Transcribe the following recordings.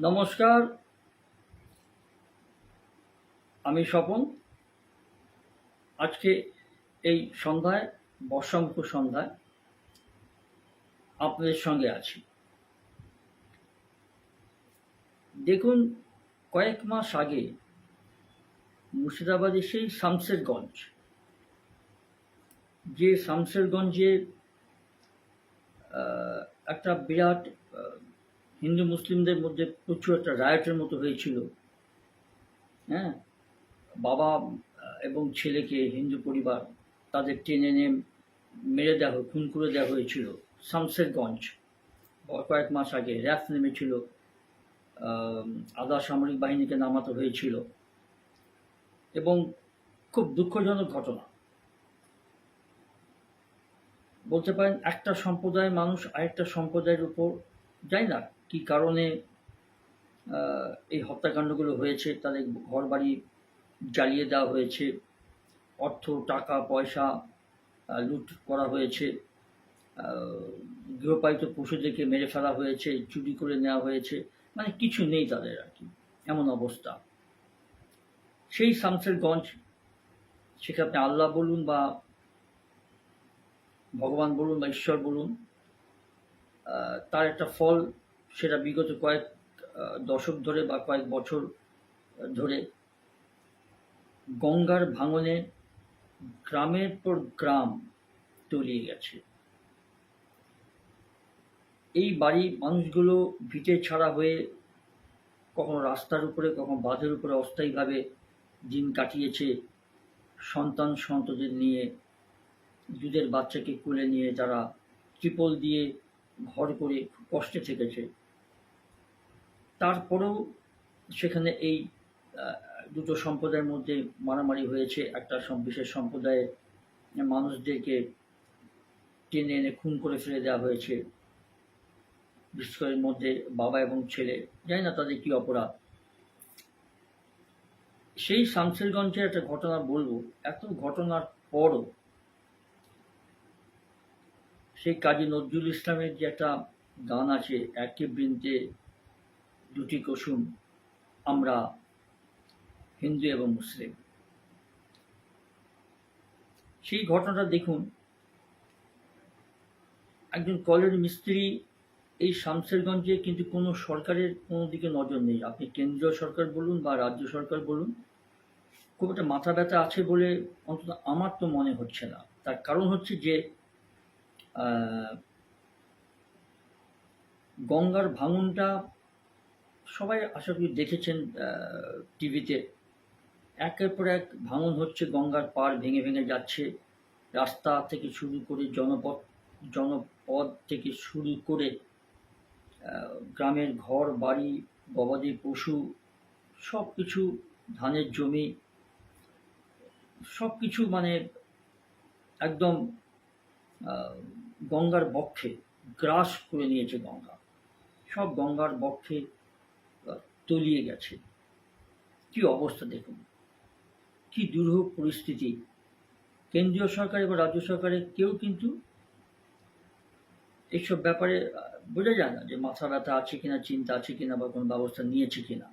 নমস্কার। আমি স্বপন। আজকে এই সন্ধ্যায় বর্ষামুখ সন্ধ্যায় আপনাদের সঙ্গে আছি। দেখুন কয়েক মাস আগে মুর্শিদাবাদের সেই শামশেরগঞ্জ যে শামশেরগঞ্জে আহ, একটা বিরাট হিন্দু মুসলিমদের মধ্যে প্রচুর একটা রায়টের মতো হয়েছিল। হ্যাঁ? বাবা এবং ছেলেকে হিন্দু পরিবার তাদের টেনে এনে মেরে দেওয়া খুন করে দেওয়া হয়েছিল শামশেরগঞ্জ। ব- কয়েক মাস আগে র্যাফ নেমেছিল আধা সামরিক বাহিনীকে নামাতে হয়েছিল। এবং খুব দুঃখজনক ঘটনা। বলতে পারেন একটা সম্প্রদায়ের মানুষ আরেকটা সম্প্রদায়ের উপর জানি না। কী কারণে এই হত্যাকাণ্ডগুলো হয়েছে তাদের ঘর বাড়ি জ্বালিয়ে দেওয়া হয়েছে, অর্থ, টাকা, পয়সা লুট করা হয়েছে গৃহপালিত পশুদেরকে মেরে ফেলা হয়েছে, চুরি করে নেওয়া হয়েছে মানে কিছু নেই তাদের আর কি, এমন অবস্থা। সেই শামসেরগঞ্জ, সেখানে আল্লাহ বলুন বা ভগবান বলুন বা ঈশ্বর বলুন তার একটা ফল সেটা বিগত কয়েক দশক ধরে বা কয়েক বছর ধরে গঙ্গার ভাঙনে গ্রামের পর গ্রাম তলিয়ে গেছে। এই বাড়ি মানুষগুলো ভিটে ছাড়া হয়ে কখনো রাস্তার উপরে, কখনো বাঁধের উপরে অস্থায়ীভাবে দিন কাটিয়েছে। সন্তান সন্তদের নিয়ে, দুধের বাচ্চাকে কোলে নিয়ে তারা ত্রিপল দিয়ে ঘর করে কষ্টে থেকেছে। তারপরেও সেখানে এই দুটো সম্প্রদায়ের মধ্যে মারামারি হয়েছে। একটা বিশেষ সম্প্রদায়ের মানুষদেরকে টেনে এনে খুন করে ফেলে দেওয়া হয়েছে। বিশেষ করে মধ্যে বাবা এবং ছেলে, জানি না তাদের কি অপরাধ। সেই শামশেরগঞ্জের একটা ঘটনা বলব। এত ঘটনার পরও সেই কাজী নজরুল ইসলামের যে একটা গান আছে একই বৃন্তে দুটি কুসুম আমরা হিন্দু এবং মুসলিম। সেই ঘটনাটা দেখুন, একজন কলের মিস্ত্রি এই শামসেরগঞ্জে কিন্তু কোনো সরকারের কোনো দিকে নজর নেই। আপনি কেন্দ্রীয় সরকার বলুন বা রাজ্য সরকার বলুন, খুব একটা মাথা ব্যথা আছে বলে অন্তত আমার তো মনে হচ্ছে না। তার কারণ হচ্ছে যে গঙ্গার ভাঙনটা সবাই আশা করি দেখেছেন টিভিতে। একের পর এক ভাঙন হচ্ছে, গঙ্গার পার ভেঙে ভেঙে যাচ্ছে। রাস্তা থেকে শুরু করে জনপথ জনপদ থেকে শুরু করে গ্রামের ঘর, বাড়ি, গবাদি পশু সব কিছু ধানের জমি সব কিছু মানে একদম গঙ্গার বক্ষে, গ্রাস করে নিয়েছে গঙ্গা। সব গঙ্গার বক্ষে তলিয়ে গেছে। কি অবস্থা দেখুন। কি দুর্ভোগ পরিস্থিতি। কেন্দ্রীয় সরকার এবং রাজ্য সরকারের কেউ কিন্তু এইসব ব্যাপারে বোঝা যায় না যে মাথা ব্যথা আছে কিনা, চিন্তা আছে কিনা বা কোনো ব্যবস্থা নিয়েছে কিনা।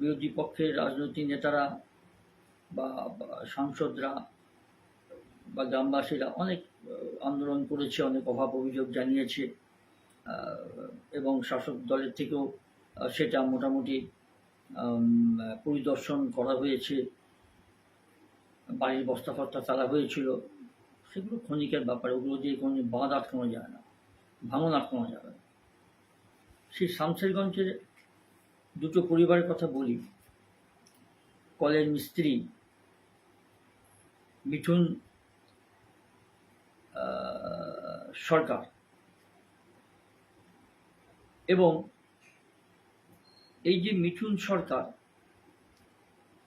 বিরোধী পক্ষের রাজনৈতিক নেতারা বা সাংসদরা বা গ্রামবাসীরা অনেক আন্দোলন করেছে, অনেক অভাব অভিযোগ জানিয়েছে। এবং শাসক দলের থেকেও সেটা মোটামুটি পরিদর্শন করা হয়েছে। বাড়ির বস্তা ফস্তা হয়েছিল। সেগুলো ক্ষণিকের ব্যাপার, ওগুলো দিয়ে কোনো বাঁধ আটকানো যায় না, ভাঙন আটকানো যাবে না। সেই শামশেরগঞ্জের দুটো পরিবারের কথা বলি। কলের মিস্ত্রি মিঠুন সরকার এবং এই যে মিঠুন সরকার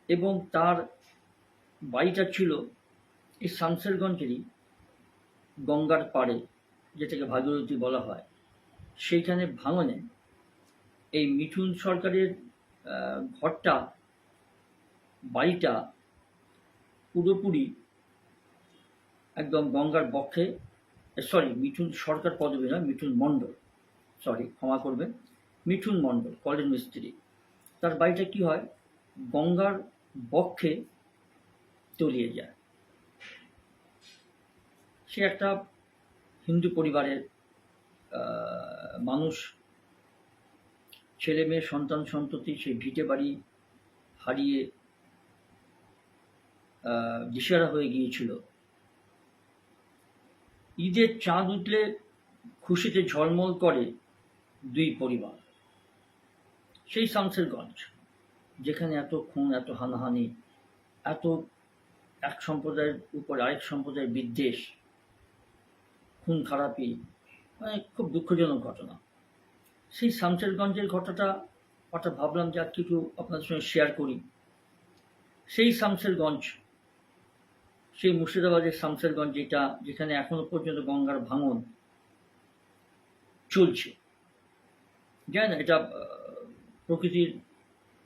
এবং তার বাড়িটা ছিল এই শামশেরগঞ্জেরই গঙ্গার পাড়ে, যেটাকে ভাগীরথী বলা হয়। সেইখানে ভাঙনে এই মিঠুন সরকারের ঘরটা, বাড়িটা পুরোপুরি একদম গঙ্গার বক্ষে সরি মিঠুন সরকার পদবী নয়, মিঠুন মণ্ডল। সরি ক্ষমা করবেন। মিঠুন মণ্ডল কলের মিস্ত্রি। তার বাড়িটা কি হয়? গঙ্গার বক্ষে তলিয়ে যায়। সে একটা হিন্দু পরিবারের মানুষ। ছেলে মেয়ে সন্তান সন্ততি সেই ভিটে বাড়ি হারিয়ে আহ, দিশেহারা হয়ে গিয়েছিল। ঈদের চাঁদ উঠলে খুশিতে ঝলমল করে দুই পরিবার। সেই শামসেরগঞ্জ যেখানে এত খুন, এত হানাহানি, এত এক সম্প্রদায়ের উপর আরেক সম্প্রদায়ের বিদ্বেষ, খুন, খারাপি মানে খুব দুঃখজনক ঘটনা। সেই শামসেরগঞ্জের ঘটনাটা হঠাৎ ভাবলাম যে আর কিছু আপনাদের সঙ্গে শেয়ার করি। সেই শামসেরগঞ্জ সেই মুর্শিদাবাদের শামসেরগঞ্জ যেটা, যেখানে এখনও পর্যন্ত গঙ্গার ভাঙন চলছে। জানি না এটা প্রকৃতির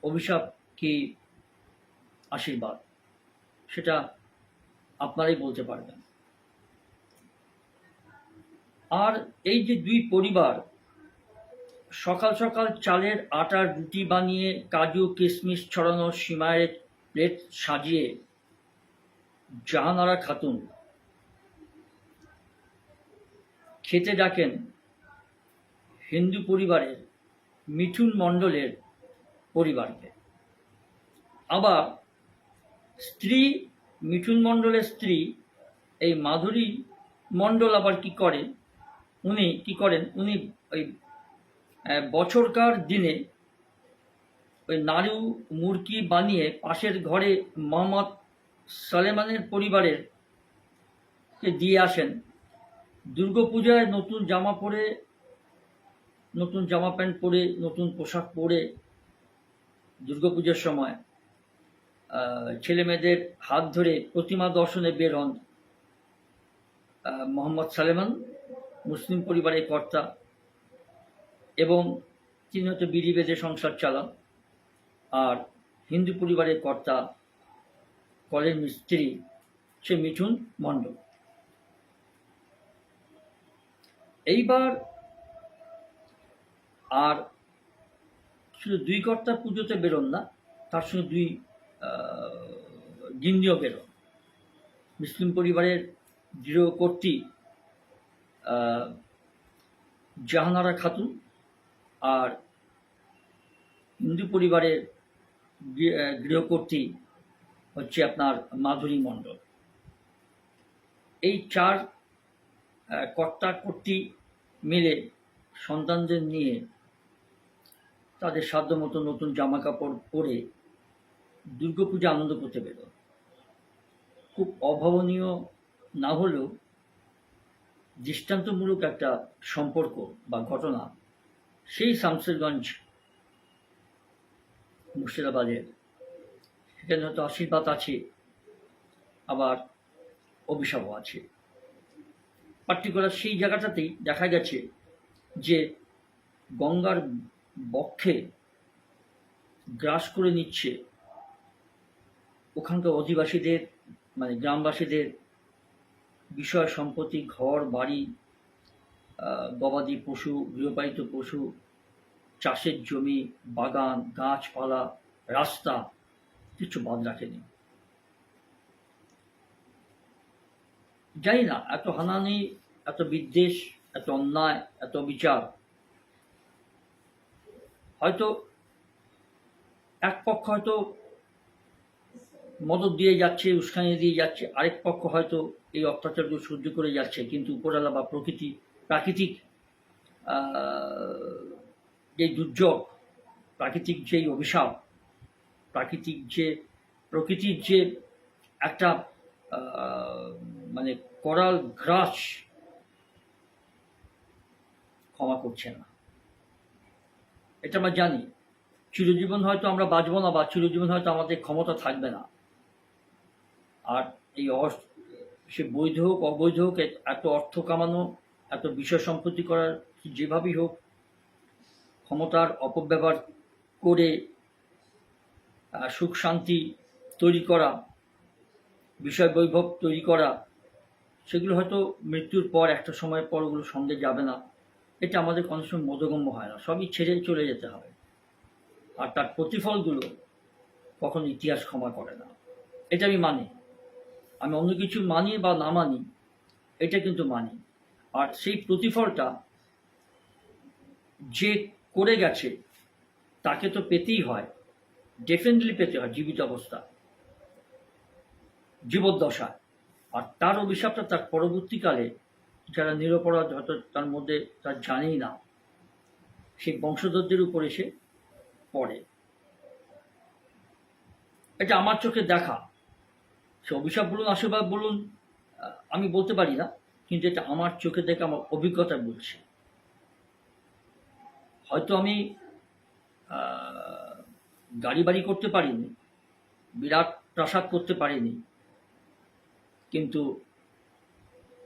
অভিশাপ কি আশীর্বাদ? সেটা আপনারাই বলতে পারবেন। আর এই যে দুই পরিবার, সকাল সকাল চালের আটার রুটি বানিয়ে কাজু, কিশমিশ ছড়ানো সীমায়ের প্লেট সাজিয়ে জাহানারা খাতুন। খেতে ডাকেন হিন্দু পরিবারের মিঠুন মণ্ডলের পরিবারকে। আবার স্ত্রী, মিঠুন মণ্ডলের স্ত্রী, এই মাধুরী মণ্ডল আবার কি করে? উনি কি করেন? উনি ওই বছরকার দিনে ওই নারু মুরগি বানিয়ে পাশের ঘরে মোহাম্মদ সালেমানের পরিবারের দিয়ে আসেন। দুর্গাপূজায় নতুন জামা পরে নতুন জামা প্যান্ট পরে, নতুন পোশাক পরে, দুর্গাপূজার সময় ছেলে মেয়েদের হাত ধরে প্রতিমা দর্শনে বের হন মোহাম্মদ সালেমান, মুসলিম পরিবারের কর্তা এবং তিনি হয়তো বিড়ি বেঁধে সংসার চালান। আর হিন্দু পরিবারের কর্তা কলের মিস্ত্রি সে মিঠুন মণ্ডল। এইবার আর শুধু দুই কর্তার পুজোতে বেরোন না তার সঙ্গে দুই গিন্দিও বেরোন। মুসলিম পরিবারের দৃঢ় কর্তী জাহানারা খাতুন আর হিন্দু পরিবারের গৃ- আহ, গৃহকর্ত্রী হচ্ছে আপনার মাধুরী মণ্ডল। এই চার কর্তা কর্ত্রী মিলে সন্তানদের নিয়ে তাদের সাধ্য মতো নতুন জামা কাপড় পরে দুর্গাপূজা আনন্দ করতে পেল। খুব অভাবনীয় না হলেও দৃষ্টান্তমূলক একটা সম্পর্ক বা ঘটনা সেই শামসেরগঞ্জ মুর্শিদাবাদের। সেখানে হয়তো আশীর্বাদ আছে, আবার অভিশাপও আছে। পার্টিকুলার সেই জায়গাটাতেই দেখা গেছে যে গঙ্গার বক্ষে গ্রাস করে নিচ্ছে ওখানকার অধিবাসীদের মানে গ্রামবাসীদের বিষয়, সম্পত্তি, ঘর, বাড়ি গবাদি পশু, গৃহপালিত পশু, চাষের জমি, বাগান, গাছপালা, রাস্তা, কিছু বাদ রাখেনি। জানি না, এত হানানি এত বিদ্বেষ, এত অন্যায়, এত বিচার। হয়তো এক পক্ষ হয়তো মদত দিয়ে যাচ্ছে, উস্কানি দিয়ে যাচ্ছে, আরেক পক্ষ হয়তো এই অত্যাচারগুলো সহ্য করে যাচ্ছে। কিন্তু উপরালা বা প্রকৃতি, প্রাকৃতিক যে দুর্যোগ, প্রাকৃতিক যেই অভিশাপ, প্রাকৃতিক যে, প্রকৃতির যে একটা মানে করাল গ্রাস ক্ষমা করছে না। এটা আমরা জানি। চিরজীবন হয়তো আমরা বাঁচবো না বা চিরজীবন হয়তো আমাদের ক্ষমতা থাকবে না। আর এই সে বৈধ হোক, অবৈধ হোক এত অর্থ কামানো, এত বিষয় সম্পত্তি করার যেভাবেই হোক, ক্ষমতার অপব্যবহার করে সুখ শান্তি তৈরি করা, বিষয় বৈভব তৈরি করা, সেগুলো হয়তো মৃত্যুর পর একটা সময় পর ওগুলো সঙ্গে যাবে না। এটা আমাদের কোনো সময় বোধগম্য হয় না। সবই ছেড়ে চলে যেতে হবে। আর তার প্রতিফলগুলো কখনো ইতিহাস ক্ষমা করে না। এটা আমি মানি। আমি অন্য কিছু মানি বা না মানি, এটা কিন্তু মানি। আর সেই প্রতিফলটা যে করে গেছে, তাকে তো পেতেই হয়। ডেফিনেটলি পেতে হয়, জীবিত অবস্থা। জীবদ্দশায়। আর তার অভিশাপটা তার পরবর্তীকালে যারা নিরপরাধ হয়তো তার মধ্যে তার জানেই না, সেই বংশধরদের উপরে এসে পড়ে। এটা আমার চোখে দেখা। সে অভিশাপ বলুন, আশীর্বাদ বলুন, আমি বলতে পারি না, কিন্তু এটা আমার চোখে দেখে, আমার অভিজ্ঞতা বলছে। হয়তো আমি গাড়ি বাড়ি করতে পারিনি, বিরাট প্রাসাদ করতে পারিনি, কিন্তু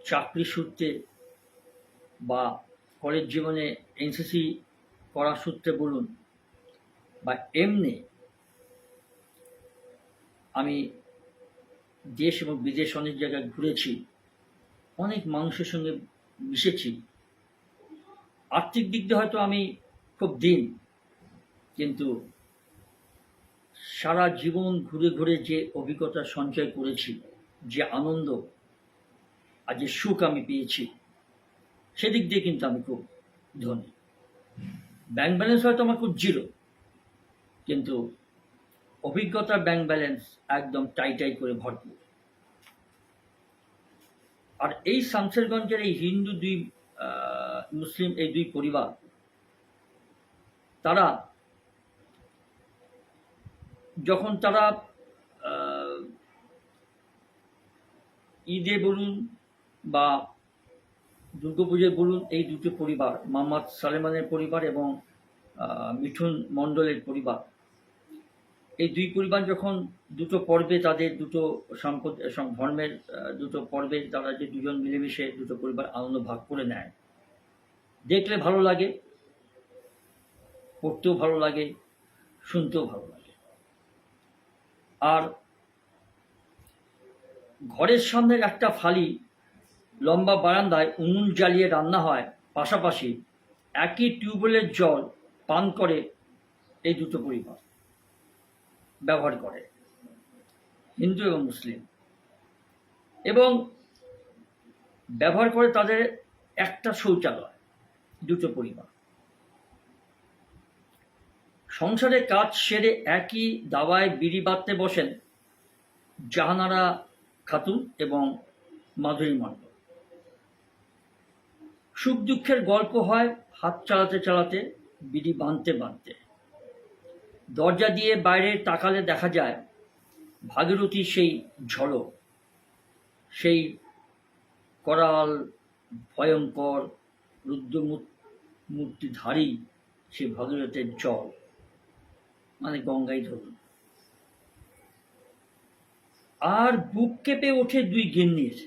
চাকরি সূত্রে বা কলেজ জীবনে এনসিসি করার সূত্রে বলুন বা এমনি আমি দেশ এবং বিদেশ অনেক জায়গায় ঘুরেছি, অনেক মানুষের সঙ্গে মিশেছি। আর্থিক দিক দিয়ে হয়তো আমি খুব দিন, কিন্তু সারা জীবন ঘুরে ঘুরে যে অভিজ্ঞতা সঞ্চয় করেছি, যে আনন্দ আর যে সুখ আমি পেয়েছি, সেদিক দিয়ে কিন্তু আমি খুব ধনী। ব্যাংক ব্যালেন্স হয়তো আমার খুব জিরো কিন্তু অভিজ্ঞতার ব্যাংক ব্যালেন্স একদম টাই টাই করে ভরপুর। আর এই শামসেরগঞ্জের এই হিন্দু দুই মুসলিম এই দুই পরিবার, তারা যখন তারা ঈদে বলুন বা দুর্গাপুজোয় বলুন, এই দুটো পরিবার মোহাম্মদ সালেমানের পরিবার এবং মিঠুন মণ্ডলের পরিবার। এই দুই পরিবার যখন দুটো পর্বে তাদের দুটো সম্পদ ধর্মের দুটো পর্বে তারা যে দুজন মিলেমিশে দুটো পরিবার আনন্দ ভাগ করে নেয়। দেখলে ভালো লাগে, পড়তেও ভালো লাগে, শুনতেও ভালো লাগে। আর ঘরের সামনের একটা ফালি লম্বা বারান্দায় উনুন জ্বালিয়ে রান্না হয়। পাশাপাশি একই টিউবওয়েলের জল পান করে এই দুটো পরিবার ব্যবহার করে। হিন্দু এবং মুসলিম। এবং ব্যবহার করে তাদের একটা শৌচালয়, দুটো পরিবার। সংসারে কাজ সেরে একই দাওয়ায় বিড়ি বাঁধতে বসেন জাহানারা খাতুন এবং মাধুরী মণ্ডল। সুখ দুঃখের গল্প হয় হাত চালাতে চালাতে, বিড়ি বাঁধতে বাঁধতে দরজা দিয়ে বাইরে তাকালে দেখা যায়, ভাগীরথী সেই ঝলক, সেই করাল, ভয়ঙ্কর মূর্তিধারী সেই ভাগীরথের জল। মানে গঙ্গাই ধরুন। আর বুক কেঁপে ওঠে দুই গিন্নির।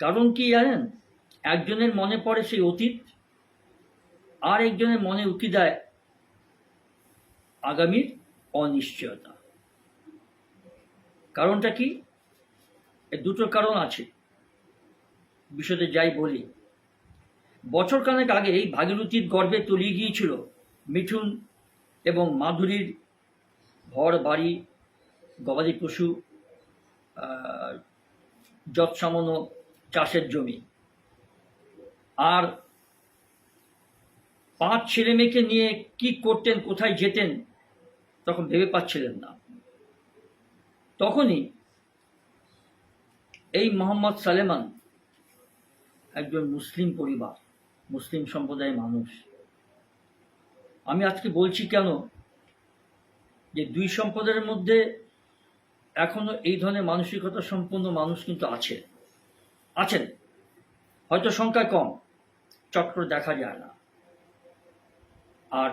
কারণ কি জানেন? একজনের মনে পড়ে সেই অতীত, আর একজনের মনে উকি দেয় আগামীর অনিশ্চয়তা। কারণটা কি? দুটো কারণ আছে। বিষয়তে যাই বলি। বছর কানেক আগে এই ভাগীরথীর গর্বে তলিয়ে গিয়েছিল মিঠুন এবং মাধুরীর ঘর বাড়ি, গবাদি পশু যৎসামান্য চাষের জমি। আর পাঁচ ছেলে মেয়েকে নিয়ে কি করতেন, কোথায় যেতেন, তখন ভেবে পাচ্ছিলেন না। তখনই এই মোহাম্মদ সালেমান একজন মুসলিম পরিবার, মুসলিম সম্প্রদায়ের মানুষ। আমি আজকে বলছি কেন যে দুই সম্প্রদায়ের মধ্যে এখনও এই ধরনের মানসিকতা সম্পন্ন মানুষ কিন্তু আছে। আছেন। হয়তো সংখ্যায় কম। চট করে দেখা যায় না। আর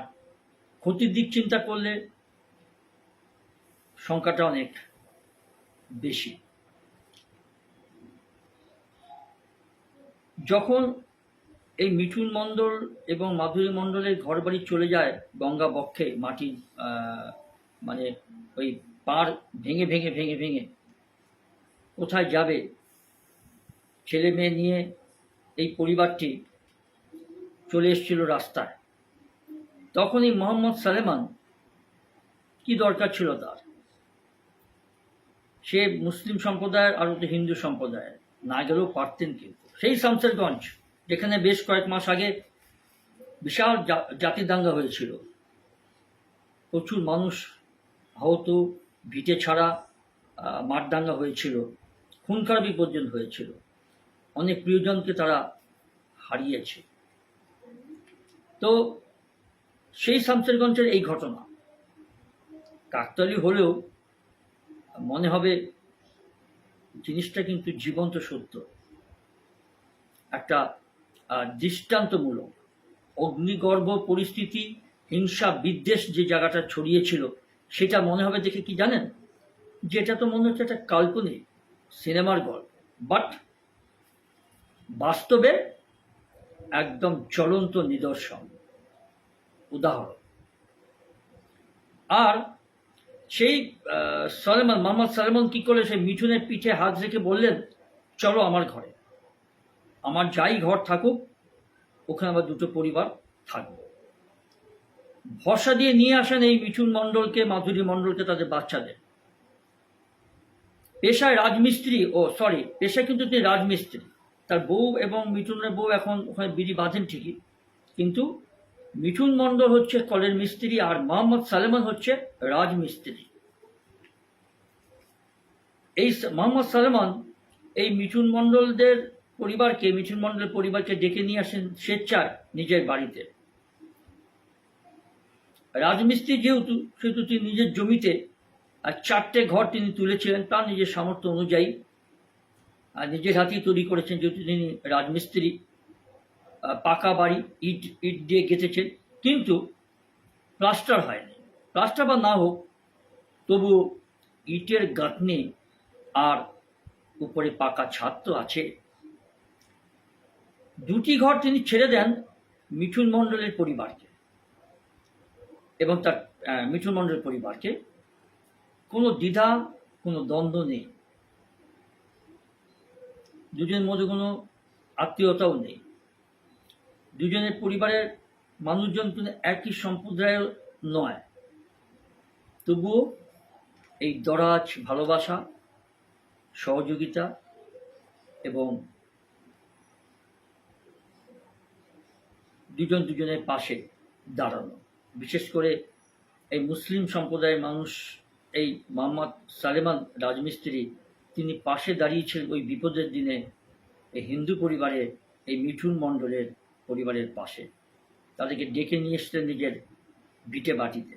ক্ষতির দিক চিন্তা করলে সংখ্যাটা অনেক বেশি। যখন এই মিঠুন মণ্ডল এবং মাধুরী মণ্ডলের ঘর বাড়ি চলে যায় গঙ্গা বক্ষে, মাটি মানে ওই পার ভেঙে ভেঙে ভেঙে ভেঙে, কোথায় যাবে? ছেলে মেয়ে নিয়ে এই পরিবারটি চলে এসেছিল রাস্তায়। তখনই মোহাম্মদ সালেমান কি দরকার ছিল তার? সে মুসলিম সম্প্রদায়ের আর তো হিন্দু সম্প্রদায়ের। না গেলেও পারতেন কিন্তু। সেই শামসেরগঞ্জ, যেখানে বেশ কয়েক মাস আগে বিশাল জাতি দাঙ্গা হয়েছিল। প্রচুর মানুষ আহত, ভিটে ছাড়া মারদাঙ্গা হয়েছিল খুন খারাপি পর্যন্ত হয়েছিল। অনেক প্রিয়জনকে তারা হারিয়েছে। তো সেই শামসেরগঞ্জের এই ঘটনা। কাকতালি হলেও মনে হবে জিনিসটা কিন্তু জীবন্ত সত্য। একটা দৃষ্টান্তমূলক অগ্নিগর্ভ পরিস্থিতি, হিংসা, বিদ্বেষ যে জায়গাটা ছড়িয়েছিল, সেটা মনে হবে দেখে কি জানেন? যে এটা তো মনে হচ্ছে একটা কাল্পনিক সিনেমার গল্প। বাট বাস্তবে একদম চলন্ত নিদর্শন। উদাহরণ। আর সেই সলেমান, মোহাম্মদ সলেমান কি করে সে মিঠুনের পিঠে হাত রেখে বললেন, চলো আমার ঘরে। আমার যাই ঘর থাকুক, ওখানে আমার দুটো পরিবার থাকবে। ভরসা দিয়ে নিয়ে আসেন এই মিঠুন মণ্ডলকে, মাধুরী মণ্ডলকে তাদের বাচ্চাদের। পেশায় রাজমিস্ত্রি, ও সরি পেশায় কিন্তু তিনি রাজমিস্ত্রি। তার বউ এবং মিঠুনের বউ এখন ওখানে বিড়ি বাঁধেন ঠিকই। কিন্তু মিঠুন মণ্ডল হচ্ছে কলের মিস্ত্রি আর মোহাম্মদ সালেমান হচ্ছে রাজমিস্ত্রি। এই মোহাম্মদ সালেমান এই মিঠুন মণ্ডলদের পরিবারকে, মিঠুন মণ্ডলের পরিবারকে ডেকে নিয়ে আসেন স্বেচ্ছায় নিজের বাড়িতে। রাজমিস্ত্রি যেহেতু, সেহেতু তিনি নিজের জমিতে আর চারটে ঘর তিনি তুলেছিলেন, তার নিজের সামর্থ্য অনুযায়ী নিজের হাতেই তৈরি করেছেন যেহেতু তিনি রাজমিস্ত্রি পাকা বাড়ি, ইট ইট দিয়ে গেঁথেছেন, কিন্তু প্লাস্টার হয়নি। প্লাস্টার বা না হোক তবু ইটের গাঁথনি আর উপরে পাকা ছাদ তো আছে। দুটি ঘর তিনি ছেড়ে দেন মিঠুন মণ্ডলের পরিবারকে এবং তার মিঠুন মণ্ডলের পরিবারকে। কোনো দ্বিধা, কোনো দ্বন্দ্ব নেই। দুজনের মধ্যে কোনো আত্মীয়তাও নেই। দুজনের পরিবারের মানুষজন কিন্তু একই সম্প্রদায়ের নয়। তবুও এই দরাজ ভালোবাসা, সহযোগিতা এবং দুজন দুজনের পাশে দাঁড়ানো। বিশেষ করে এই মুসলিম সম্প্রদায়ের মানুষ, এই মোহাম্মদ সালেমান রাজমিস্ত্রি তিনি পাশে দাঁড়িয়েছিলেন ওই বিপদের দিনে এই হিন্দু পরিবারের এই মিঠুন মণ্ডলের পরিবারের পাশে। তাদেরকে ডেকে নিয়ে এসছিলেন নিজের ভিটে বাটিতে।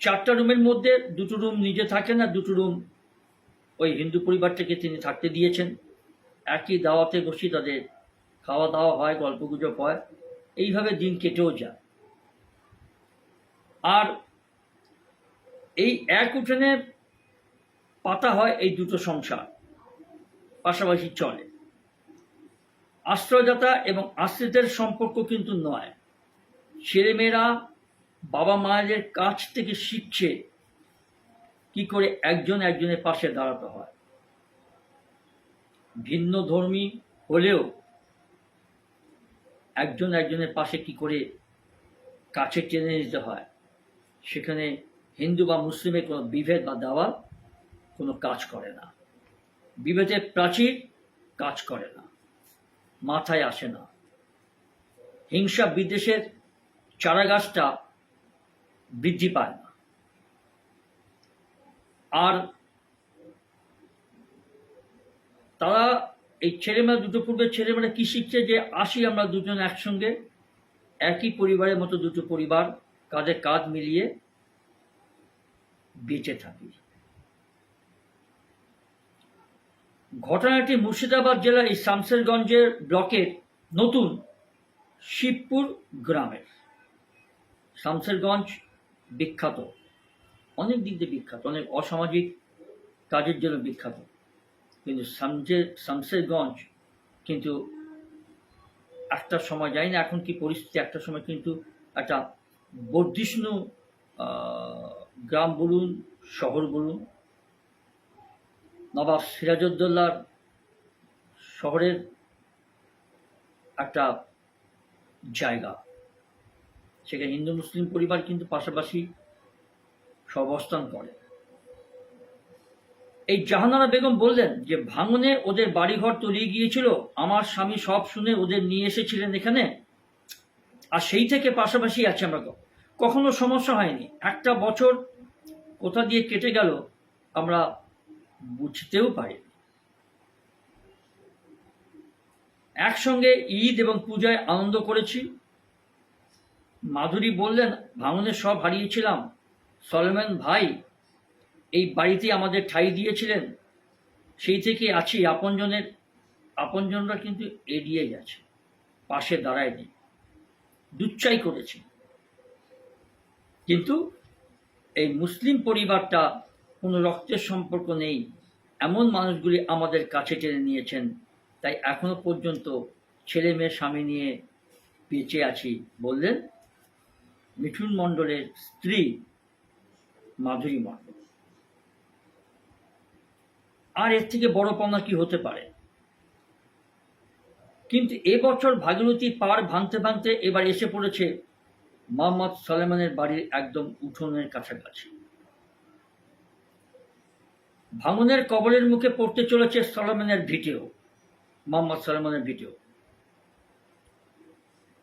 চারটা রুমের মধ্যে দুটো রুম নিজে থাকেন আর দুটো রুম ওই হিন্দু পরিবারটাকে তিনি থাকতে দিয়েছেন। একই দাওয়াতে বসি তাদের খাওয়া দাওয়া হয়, গল্পগুজব হয়, এইভাবে দিন কেটেও যায়। আর এই এক উঠোনে পাতা হয় এই দুটো সংসার, পাশাপাশি চলে। আশ্রয়দাতা এবং আশ্রিতের সম্পর্ক কিন্তু নয়। ছেলেমেয়েরা বাবা মায়ের কাছ থেকে শিখছে কি করে একজন একজনের পাশে দাঁড়াতে হয়। ভিন্ন ধর্মী হলেও একজন একজনের পাশে কি করে কাছে টেনে নিতে হয়, সেখানে হিন্দু বা মুসলিমের কোনো বিভেদ বা দেওয়া কোনো কাজ করে না। বিভেদের প্রাচীর কাজ করে না। মাথায় আসে না। হিংসা বিদ্বেষের চারাগাছটা বৃদ্ধি পায় না। আর তারা এই ছেলেমেয়ে দুটো পূর্বের ছেলেমেয়েরা কি শিখছে যে আসি আমরা দুজন একসঙ্গে? একই পরিবারের মতো দুটো পরিবার, কাঁধে কাঁধ মিলিয়ে বেঁচে থাকি। ঘটনাটি মুর্শিদাবাদ জেলার এই শামসেরগঞ্জের ব্লকের নতুন শিবপুর গ্রামের। শামসেরগঞ্জ বিখ্যাত। অনেক দিক দিয়ে বিখ্যাত, অনেক অসামাজিক কাজের জন্য বিখ্যাত। কিন্তু শামসের শামসেরগঞ্জ কিন্তু একটা সময় জানি না, এখন কি পরিস্থিতি? একটা সময় কিন্তু একটা বর্ধিষ্ণু গ্রাম বলুন, শহর বলুন নবাব সিরাজউদ্দৌলার শহরের একটা জায়গা। সেখানে হিন্দু, মুসলিম পরিবার কিন্তু পাশাপাশি সবস্থান করে। এই জাহানারা বেগম বললেন যে, ভাঙনে ওদের বাড়িঘর তলিয়ে গিয়েছিল, আমার স্বামী সব শুনে ওদের নিয়ে এসেছিলেন এখানে, আর সেই থেকে পাশাপাশি আছে আমরা কখনো সমস্যা হয়নি। একটা বছর কোথা দিয়ে কেটে গেল, আমরা বুঝতেও পারি একসঙ্গে ঈদ এবং পূজায় আনন্দ করেছি। মাধুরী বললেন, ভাঙনে সব হারিয়েছিলাম। সলমান ভাই, এই বাড়িতে আমাদের ঠাঁই দিয়েছিলেন। সেই থেকে আছি, আপনজনের, আপনজনরা কিন্তু এড়িয়ে গেছে, পাশে দাঁড়ায়নি। দুচ্চাই করেছে। কিন্তু এই মুসলিম পরিবারটা কোনো রক্তের সম্পর্ক নেই। এমন মানুষগুলি আমাদের কাছে টেনে নিয়েছেন। তাই এখনও পর্যন্ত ছেলে মেয়ে স্বামী নিয়ে বেঁচে আছি, বললেন মিঠুন মণ্ডলের স্ত্রী মাধুরী মণ্ডল। আর এর থেকে বড় পাওনা কি হতে পারে? কিন্তু এবছর ভাগীরথী পার ভাঙতে ভাঙতে এবার এসে পড়েছে মোহাম্মদ সালেমানের বাড়ির একদম উঠোনের কাছাকাছি। ভাঙনের কবরের মুখে পড়তে চলেছে সালেমানের ভিডিও, মোহাম্মদ সালেমানের ভিডিও।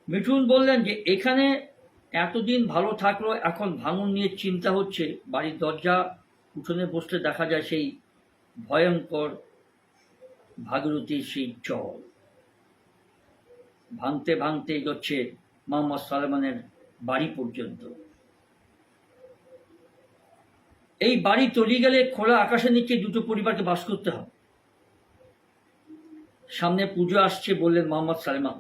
মিঠুন বললেন যে, এখানে এতদিন ভালো থাকল, এখন ভাঙন নিয়ে চিন্তা হচ্ছে। বাড়ির দরজা উঠোনে বসলে দেখা যায় সেই ভয়ঙ্কর ভাগীরথীর সেই জল ভাঙতে ভাঙতে এগোচ্ছে মোহাম্মদ সালমানের বাড়ি পর্যন্ত। এই বাড়ি তলিয়ে গেলে খোলা আকাশের নিচে দুটো পরিবারকে বাস করতে হবে। সামনে পুজো আসছে বললেন মোহাম্মদ সালেমান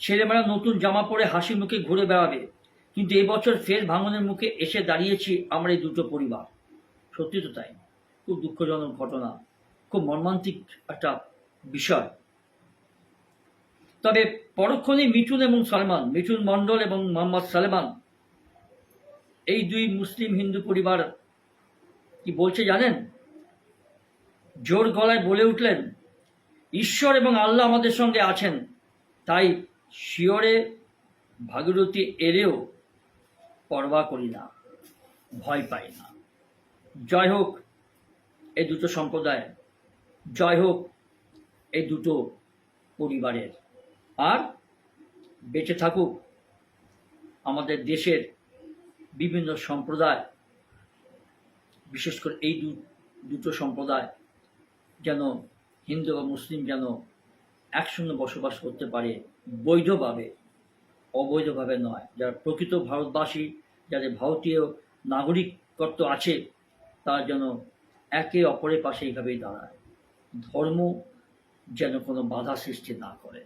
ছেলেমেয়েরা নতুন জামা পরে হাসি মুখে ঘুরে বেড়াবে, কিন্তু এবছর ফের ভাঙনের মুখে এসে দাঁড়িয়েছি আমরা এই দুটো পরিবার। সত্যি তো তাই। খুব দুঃখজনক ঘটনা, খুব মর্মান্তিক একটা বিষয়। তবে পরক্ষণে মিঠুন এবং সালমান, মিঠুন মণ্ডল এবং মোহাম্মদ সালেমান এই দুই মুসলিম হিন্দু পরিবার কি বলছে জানেন? জোর গলায় বলে উঠলেন, ঈশ্বর এবং আল্লাহ আমাদের সঙ্গে আছেন। তাই শিওরে ভাগীরথী এলেও পরবা করি না, ভয় পাই না। জয় হোক এই দুটো সম্প্রদায়, জয় হোক এই দুটো পরিবারের। আর বেঁচে থাকুক আমাদের দেশের বিভিন্ন সম্প্রদায়, বিশেষ করে এই দুটো সম্প্রদায় যেন হিন্দু বা মুসলিম যেন একসঙ্গে বসবাস করতে পারে বৈধভাবে, অবৈধভাবে নয়। যারা প্রকৃত ভারতবাসী, যাদের ভারতীয় নাগরিকত্ব আছে, তারা যেন একে অপরের পাশে এইভাবেই দাঁড়ায়। ধর্ম যেন কোনো বাধা সৃষ্টি না করে।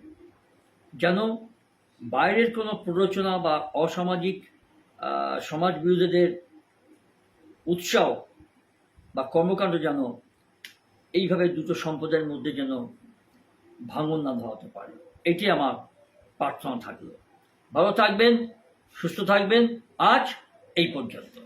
যেন বাইরের কোনো প্ররোচনা বা অসামাজিক সমাজ বিরোধীদের উৎসাহ বা কর্মকাণ্ড যেন এইভাবে দুটো সম্প্রদায়ের মধ্যে যেন ভাঙন না ধরাতে পারে। এটি আমার প্রার্থনা থাকল। ভালো থাকবেন, সুস্থ থাকবেন। আজ এই পর্যন্ত।